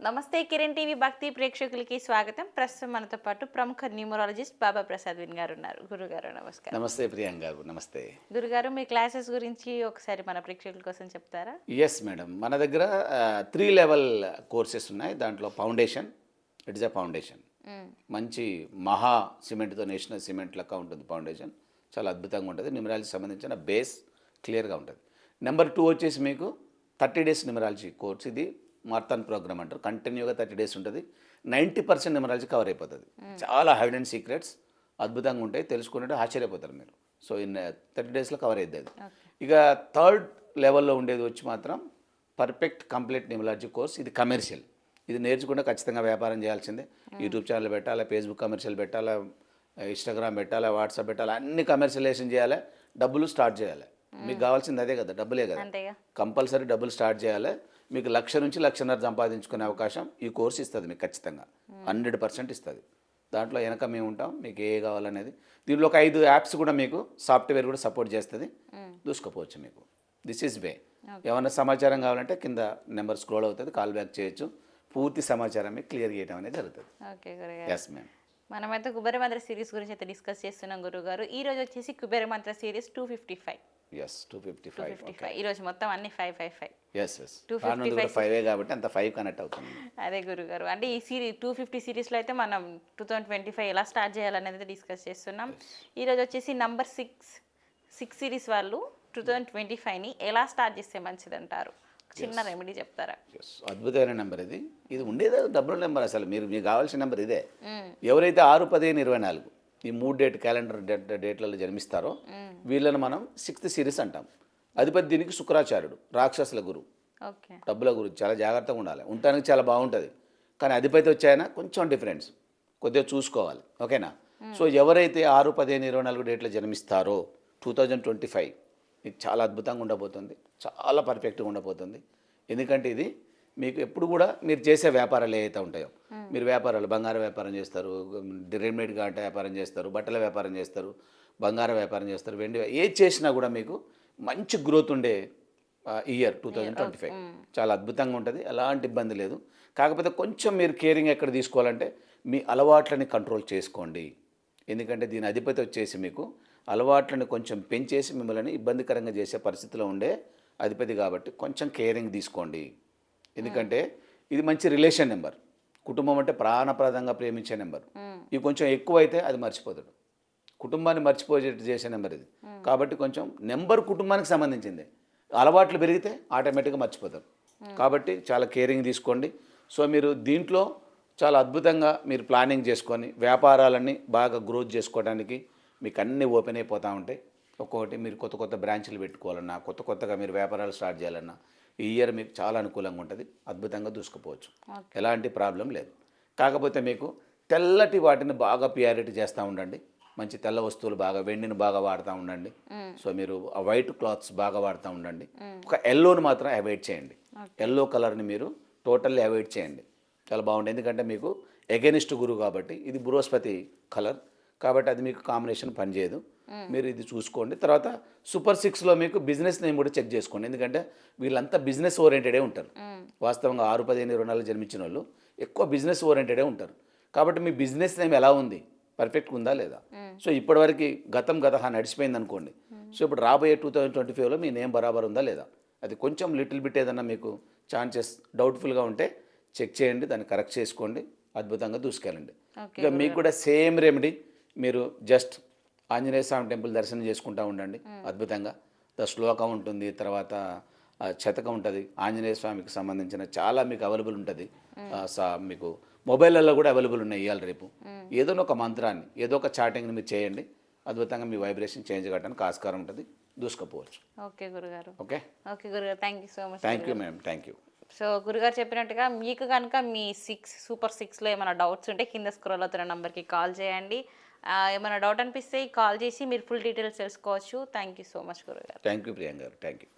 నమస్తే కిరణ్ టీవీ భక్తి ప్రేక్షకులకి స్వాగతం. ప్రస్తుతం మనతో పాటు ప్రముఖ న్యూమరాలజిస్ట్ బాబా ప్రసాద్ విన్ గారు ఉన్నారు. గురుగారు నమస్కారం. నమస్తే ప్రియాంక గారు నమస్తే. గురుగారు మీ క్లాసెస్ గురించి ఒకసారి మన ప్రేక్షకుల కోసం చెప్తారా? ఎస్ మేడం మన దగ్గర త్రీ లెవెల్ కోర్సెస్ ఉన్నాయి. దాంట్లో foundation it's a foundation hmm. మంచి మహా సిమెంట్తో నేషనల్ సిమెంట్ లెక్క ఉంటుంది ఫౌండేషన్ చాలా అద్భుతంగా ఉంటుంది. న్యూమరాలజీ సంబంధించిన బేస్ క్లియర్గా ఉంటుంది. నెంబర్ టూ వచ్చేసి మీకు థర్టీ డేస్ న్యూమరాలజీ కోర్స్ ఇది మార్తాన్ ప్రోగ్రామ్ అంటారు. కంటిన్యూగా థర్టీ డేస్ ఉంటుంది. నైంటీ పర్సెంట్ న్యూమరాలజీ కవర్ అయిపోతుంది. చాలా హైడ్ అండ్ సీక్రెట్స్ అద్భుతంగా ఉంటాయి. తెలుసుకుంటే ఆశ్చర్యపోతారు మీరు. సో ఇన్ థర్టీ డేస్లో కవర్ అయ్యింది అది. ఇక థర్డ్ లెవెల్లో ఉండేది వచ్చి మాత్రం పర్ఫెక్ట్ కంప్లీట్ న్యూమరాలజీ కోర్స్. ఇది కమర్షియల్. ఇది నేర్చుకుంటే ఖచ్చితంగా వ్యాపారం చేయాల్సిందే. యూట్యూబ్ ఛానల్ పెట్టాలా ఫేస్బుక్ కమర్షియల్ పెట్టాలా ఇన్స్టాగ్రామ్ పెట్టాలా వాట్సాప్ పెట్టాలా అన్ని కమర్షియలైజేషన్ చేయాలి. డబ్బులు స్టార్ట్ చేయాలి. మీకు కావాల్సింది అదే కదా డబ్బులే కదా. కంపల్సరీ డబ్బులు స్టార్ట్ చేయాలి. మీకు లక్ష నుంచి లక్షన్నర సంపాదించుకునే అవకాశం ఈ కోర్స్ ఇస్తుంది మీకు ఖచ్చితంగా. హండ్రెడ్ పర్సెంట్ ఇస్తుంది. దాంట్లో వెనక మేము ఉంటాం మీకు ఏ కావాలనేది. దీనిలో ఒక ఐదు యాప్స్ కూడా మీకు సాఫ్ట్వేర్ కూడా సపోర్ట్ చేస్తుంది. దూసుకుపోవచ్చు మీకు. దిస్ ఈజ్ వే ఏమైనా సమాచారం కావాలంటే కింద నెంబర్ స్క్రోల్ అవుతుంది కాల్ బ్యాక్ చేయొచ్చు. పూర్తి సమాచారం మీకు క్లియర్ చేయడం అనేది జరుగుతుంది. ఎస్ మ్యామ్ మనమైతే కుబేర మంత్ర సిరీస్ గురించి అయితే డిస్కస్ చేస్తున్నాం గురుగారు. ఈ రోజు వచ్చేసి Kubera Mantra series two fifty five S two fifty two five fifty five ఈ రోజు మొత్తం అన్ని five five five S S 255 రానుంది కూడా ఫైవే కాబట్టి అంత ఫైవ్ కనెక్ట్ అవుతుంది. అదే గురుగారు. అంటే ఈ సిరీ టూ ఫిఫ్టీ సిరీస్లో అయితే మనం టూ థౌజండ్ ట్వంటీ ఫైవ్ ఎలా స్టార్ట్ చేయాలనేది డిస్కస్ చేస్తున్నాం. ఈరోజు వచ్చేసి నంబర్ సిక్స్ సిక్స్ సిరీస్ వాళ్ళు టూ థౌజండ్ ట్వంటీ ఫైవ్ని ఎలా స్టార్ట్ చేస్తే మంచిది అంటారు చిన్న రెమెడీ చెప్తారా? Yes, అద్భుతమైన నెంబర్ ఇది. ఇది ఉండేదే డబుల్ నెంబర్ అసలు. మీరు మీకు కావాల్సిన నెంబర్ ఇదే. మ్మ్. ఎవరైతే ఆరు పదిహేను ఇరవై నాలుగు ఈ మూడు డేట్ క్యాలెండర్ డేట్ డేట్లలో జన్మిస్తారో వీళ్ళని మనం సిక్స్త్ సిరీస్ అంటాం. అధిపతి దీనికి శుక్రాచార్యుడు రాక్షసుల గురు. డబ్బుల గురించి చాలా జాగ్రత్తగా ఉండాలి. ఉండటానికి చాలా బాగుంటుంది. కానీ అధిపతి వచ్చాయన కొంచెం డిఫరెన్స్ కొద్దిగా చూసుకోవాలి. ఓకేనా? సో ఎవరైతే ఆరు పదిహేను ఇరవై నాలుగు డేట్లో జన్మిస్తారో టూ థౌజండ్ ట్వంటీ ఫైవ్ మీకు చాలా అద్భుతంగా ఉండబోతుంది. చాలా పర్ఫెక్ట్గా ఉండబోతుంది. ఎందుకంటే ఇది మీకు ఎప్పుడు కూడా మీరు చేసే వ్యాపారాలు ఏవైతే ఉంటాయో మీరు వ్యాపారాలు బంగారం వ్యాపారం చేస్తారు రెడీమేడ్ గంట వ్యాపారం చేస్తారు బట్టల వ్యాపారం చేస్తారు బంగారం వ్యాపారం చేస్తారు వెండి ఏది చేసినా కూడా మీకు మంచి గ్రోత్ ఉండే year two thousand twenty five చాలా అద్భుతంగా ఉంటుంది. ఎలాంటి ఇబ్బంది లేదు. కాకపోతే కొంచెం మీరు కేరింగ్ ఎక్కడ తీసుకోవాలంటే మీ అలవాట్లని కంట్రోల్ చేసుకోండి. ఎందుకంటే దీని అధిపతి వచ్చేసి మీకు అలవాట్లను కొంచెం పెంచేసి మిమ్మల్ని ఇబ్బందికరంగా చేసే పరిస్థితిలో ఉండే అధిపతి కాబట్టి కొంచెం కేరింగ్ తీసుకోండి. ఎందుకంటే ఇది మంచి రిలేషన్ నెంబర్. కుటుంబం అంటే ప్రాణప్రదంగా ప్రేమించే నెంబర్. ఇది కొంచెం ఎక్కువ అయితే అది మర్చిపోతాడు. కుటుంబాన్ని మర్చిపోయేటట్టు చేసే నెంబర్ ఇది. కాబట్టి కొంచెం నెంబర్ కుటుంబానికి సంబంధించింది. అలవాట్లు పెరిగితే ఆటోమేటిక్గా మర్చిపోతారు. కాబట్టి చాలా కేరింగ్ తీసుకోండి. సో మీరు దీంట్లో చాలా అద్భుతంగా మీరు ప్లానింగ్ చేసుకొని వ్యాపారాలన్నీ బాగా గ్రోత్ చేసుకోవడానికి మీకు అన్నీ ఓపెన్ అయిపోతూ ఉంటాయి. ఒక్కొక్కటి మీరు కొత్త కొత్త బ్రాంచ్లు పెట్టుకోవాలన్నా కొత్త కొత్తగా మీరు వ్యాపారాలు స్టార్ట్ చేయాలన్నా ఈ ఇయర్ మీకు చాలా అనుకూలంగా ఉంటుంది. అద్భుతంగా దూసుకుపోవచ్చు. ఎలాంటి ప్రాబ్లం లేదు. కాకపోతే మీకు తెల్లటి వాటిని బాగా ప్రియారిటీ చేస్తూ ఉండండి. మంచి తెల్ల వస్తువులు బాగా వెండిని బాగా వాడుతూ ఉండండి. సో మీరు ఆ వైట్ క్లాత్స్ బాగా వాడుతూ ఉండండి. ఒక ఎల్లోని మాత్రం అవాయిడ్ చేయండి. ఎల్లో కలర్ని మీరు టోటల్లీ అవాయిడ్ చేయండి. చాలా బాగుంటుంది. ఎందుకంటే మీకు ఎగెనిస్ట్ గురువు కాబట్టి ఇది బృహస్పతి కలర్. కాబట్టి అది మీకు కాంబినేషన్ పనిచేయదు మీరు ఇది చూసుకోండి. తర్వాత సూపర్ సిక్స్లో మీకు బిజినెస్ నేమ్ కూడా చెక్ చేసుకోండి. ఎందుకంటే వీళ్ళంతా బిజినెస్ ఓరియంటెడే ఉంటారు. వాస్తవంగా ఆరు పదిహేను ఇరవై నాలుగు జన్మించిన వాళ్ళు ఎక్కువ బిజినెస్ ఓరియంటెడే ఉంటారు. కాబట్టి మీ బిజినెస్ నేమ్ ఎలా ఉంది? పర్ఫెక్ట్ ఉందా లేదా? సో ఇప్పటివరకు గతం గత నడిచిపోయింది అనుకోండి. సో ఇప్పుడు రాబోయే టూ థౌజండ్ ట్వంటీ ఫైవ్లో మీ నేమ్ బరాబర్ ఉందా లేదా? అది కొంచెం లిటిల్ బిట్ ఏదన్నా మీకు ఛాన్సెస్ డౌట్ఫుల్గా ఉంటే చెక్ చేయండి. దాన్ని కరెక్ట్ చేసుకోండి. అద్భుతంగా దూసుకెళ్ళండి. ఇక మీకు కూడా సేమ్ రెమెడీ మీరు జస్ట్ ఆంజనేయ స్వామి టెంపుల్ దర్శనం చేసుకుంటూ ఉండండి. అద్భుతంగా. ద శ్లోకం ఉంటుంది తర్వాత ఆ, శతకం ఉంటుంది. ఆంజనేయ స్వామికి సంబంధించిన చాలా మీకు అవైలబుల్ ఉంటుంది. మీకు మొబైల్లో కూడా అవైలబుల్ ఉన్నాయి ఇవాళ రేపు. ఏదో ఒక మంత్రాన్ని ఏదో ఒక చాటింగ్ని మీరు చేయండి. అద్భుతంగా మీ వైబ్రేషన్ చేంజ్ కావడానికి ఆస్కారం ఉంటుంది. దూసుకపోవచ్చు. ఓకే గురుగారు. ఓకే? ఓకే గురుగారు. Thank you so much thank you madam thank you so గురుగారు చెప్పినట్టుగా మీకు కనుక మీ సిక్స్ సూపర్ సిక్స్లో ఏమైనా డౌట్స్ ఉంటే కింద స్క్రోల్ అవుతున్న నెంబర్కి కాల్ చేయండి. ఏమైనా డౌట్ అనిపిస్తే కాల్ చేసి మీరు ఫుల్ డీటెయిల్స్ తెలుసుకోవచ్చు. థ్యాంక్ యూ సో మచ్ గురుగారు thank you Priyanka garu. Thank you